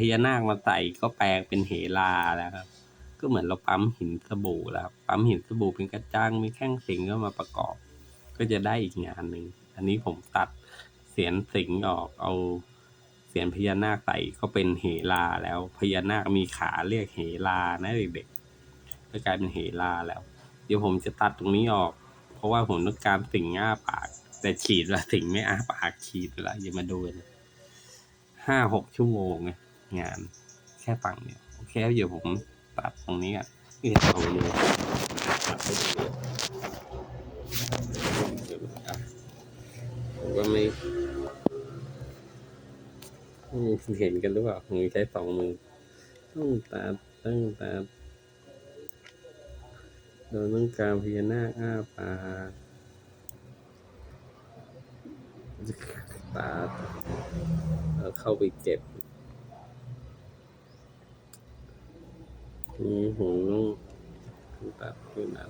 พญานาคมาใส่ก็แปลงเป็นเหลาแล้วครับ ก็เหมือนเราปั๊มหินสบู่แล้วครับปั๊มหินสบู่เป็นกระจังมีแข้งสิงก็มาประกอบ ก็จะได้อีกงานหนึ่งอันนี้ผมตัดเสียนสิงออกเอาเสียนพญานาคใส่ก็เป็นเหลาแล้วพญานาคมีขาเรียกเหลานะเด็กๆก็กลายเป็นเหลาแล้ว เดี๋ยวผมจะตัดตรงนี้ออก เพราะว่าผมต้องการสิงอ้าปาก แต่ฉีดว่าสิงไม่อ้าปากฉีดล้วอย่ามาดูกันห้าหกชั่วโมงไง งานแค่ฝั่งเดียวโอเคเดี๋ยวผมตัดตรงนี้อะนี่ตรงนี้ตัดไปรงนี้อะผมก็ไม่เห็นกันหรือเปล่าผมใช้สองมือต้องตัดต้องตัดเราต้องการพญานาคอ้าปากตัดเข้าไปเก็บ นี่ผมต้องตัดด้วยนะ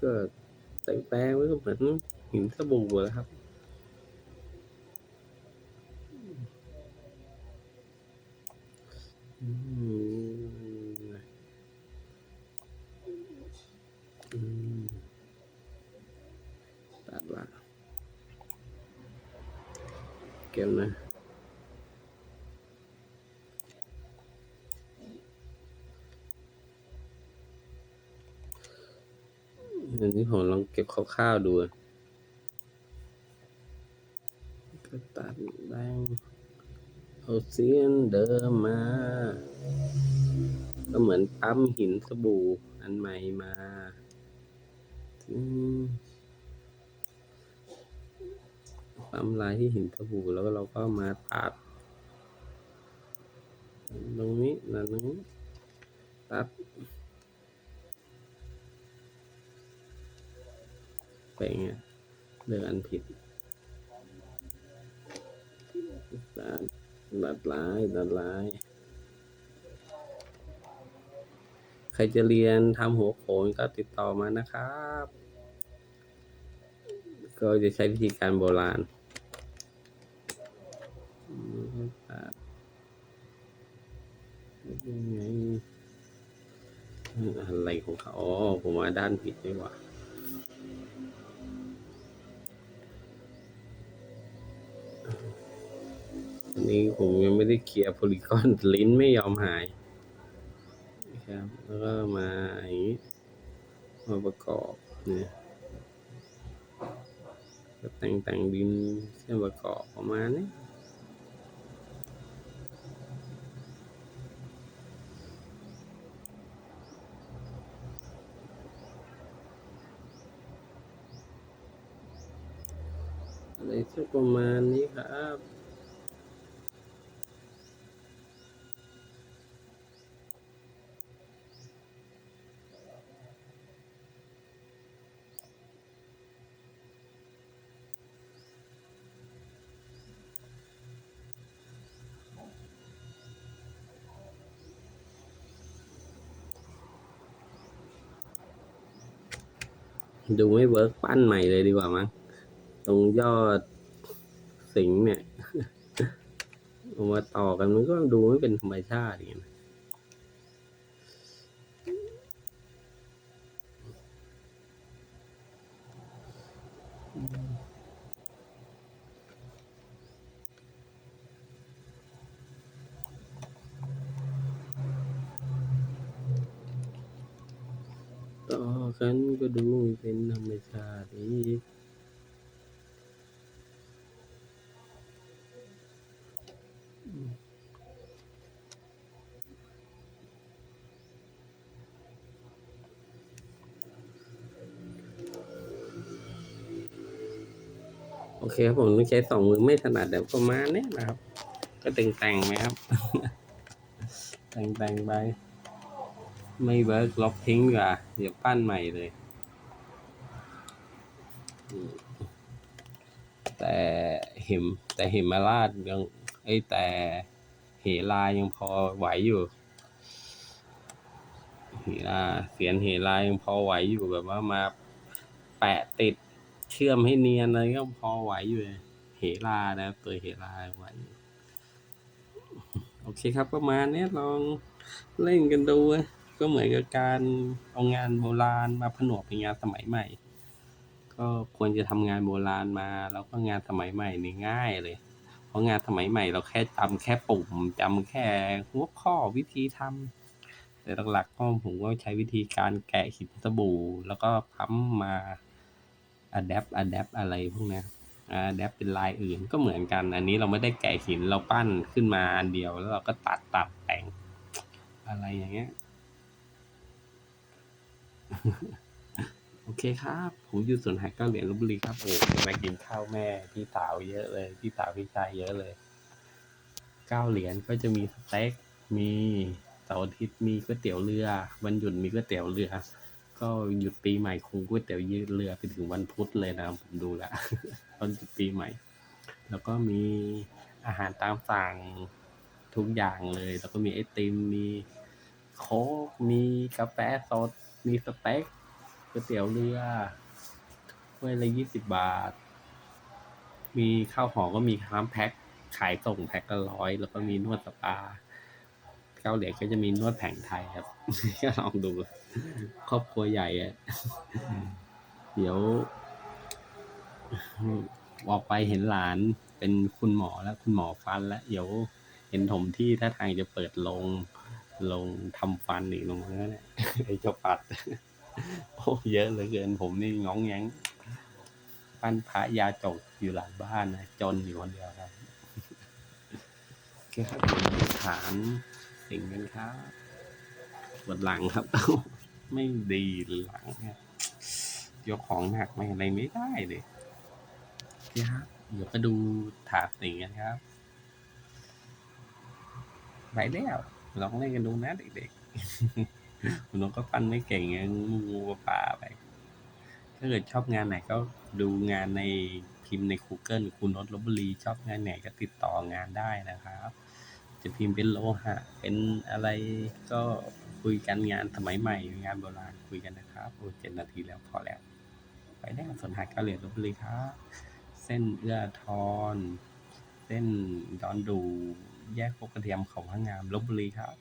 ก็แต่งแปลงไว้ก็เหมือนหินสบู่แล้วครับอืมอืมตัดละเก็บนะ อันนี้ผมลองเก็บคร่าวๆดูก็ตัดแบงเอาเสียนเดิมมา ก็เหมือนปั๊มหินสบู่อันใหม่มาปั๊มลายที่หินสบู่แล้วเราก็มาตัด ตรงนี้นะตรงนี้ตัด ไปเงี้ยเลือกอันผิดดัดดัดลายดัดลาย ใครจะเรียนทำหัวโขนก็ติดต่อมานะครับ ก็จะใช้วิธีการโบราณอืมตัดยังไงอะไรของเขาอ๋อผมมาด้านผิดดีกว่า นี้ผมยังไม่ได้เคลียร์โพลีกอนลิ้นไม่ยอมหายนะครับแล้วก็มาอย่างนี้มาประกอบเนี่ยก็แต่งแต่งดินเส้นประกอบประมาณนี้อะไรสักประมาณนี้ครับ ดูไม่เวิร์กปั้นใหม่เลยดีกว่ามั้งตรงยอดสิงเนี่ยเอามาต่อกันมันก็ดูไม่เป็นธรรมชาติอย่างเงี้ย ต่อกันก็ดูเป็นธรรมชาติอีกโอเคครับผมต้องใช้สองมือไม่ถนัดแต่ประมาณเนี้ยนะครับ ก็แต่งแต่งๆไหมครับ แต่งแต่งๆไป ไม่เวิร์กลบทิ้งดีกว่าเดี๋ยวปั้นใหม่เลย แต่เห็มแต่เห็มมาราชยังไอแต่เหลายังพอไหวอยู่เหลาเสียนเหลายังพอไหวอยู่แบบว่ามาแปะติดเชื่อมให้เนียนอะไรก็พอไหวอยู่เลยเหลานะครับตัวเหลาไหวอยู่เคครับประมาณเนี้ยลองเล่นกันดูอะ ก็เหมือนกับการเอางานโบราณมาผนวกเป็นงานสมัยใหม่ ก็ควรจะทำงานโบราณมา แล้วก็งานสมัยใหม่นี่ง่ายเลย เพราะงานสมัยใหม่เราแค่จำแค่ปุ่มจำแค่หัวข้อวิธีทำแต่หลักๆก็ผมก็ใช้วิธีการแกะหินสบู่ แล้วก็พัมมาอัดแอปอัดแอปอะไรพวกนี้อัดแอปเป็นลายอื่นก็เหมือนกัน อันนี้เราไม่ได้แกะหินเราปั้นขึ้นมาอันเดียว แล้วเราก็ตัดตัดแต่งอะไรอย่างเงี้ย โอเคครับ ผมอยู่สวนหักเก้าเหรียญลบบุรีครับโอ้มากินข้าวแม่พี่สาวเยอะเลย พี่สาวพี่ชายเยอะเลยเก้าเหรียญก็จะมีสเต็กมีเสาร์อาทิตย์มีก๋วยเตี๋ยวเรือ วันหยุดมีก๋วยเตี๋ยวเรือ ก็หยุดปีใหม่คงก๋วยเตี๋ยวยืดเรือไปถึงวันพุธเลยนะผมดูแล้วตอนหยุดปีใหม่ แล้วก็มีอาหารตามสั่งทุกอย่างเลย แล้วก็มีไอติมมีโค้กมีกาแฟสด มีสเต็กก๋วยเตี๋ยวเรือถ้วยละยี่สิบบาท มีข้าวหอมก็มีค้ามแพ็คขายส่งแพ็คละร้อยแล้วก็มีนวดสปาเกาเหลียก็จะมีนวดแผงไทยครับ ก็ลองดู ครอบครัวใหญ่อะเดี๋ยว ออกไปเห็นหลานเป็นคุณหมอแล้ว คุณหมอฟันแล้ว เดี๋ยวเห็นถมที่ถ้าทางจะเปิดลง ลงทำฟันอีกลงมาเนี่ยไอ้เจ้าปัด โอ้เยอะเหลือเกินผมนี่ง้องแงงปั้นพระยาจกอยู่หลังบ้านนะจนอยู่คนเดียวครับโอเครับฐานสิ่งกันครับปวดหลังครับ ไม่ดีหลังเนี่ยยกของหนักไม่อะไรไม่ได้เลยโอเครับเดี๋ยวมาดูถาดสิ่งกันครับ ไปแล้ว ลองเล่นกันดูนะเด็กๆคุณน้องก็ปั้นไม่เก่งยังงูป่าไป ถ้าเกิดชอบงานไหนก็ดูงานในพิมพ์ใน Google คุณนศลบบุรีชอบงานไหนก็ติดต่องานได้นะครับ จะพิมพ์เป็นโลหะ เป็นอะไรก็คุยกันงานสมัยใหม่งานโบราณคุยกันนะครับโอ้เจ็ดนาทีแล้วพอแล้ว ไปได้สนหาเกาเหลียลบบุรีครับ เส้นเอื้อทอน เส้นดอนดู แยกโคกกระเทียมเขาพระงามลบบุรีครับ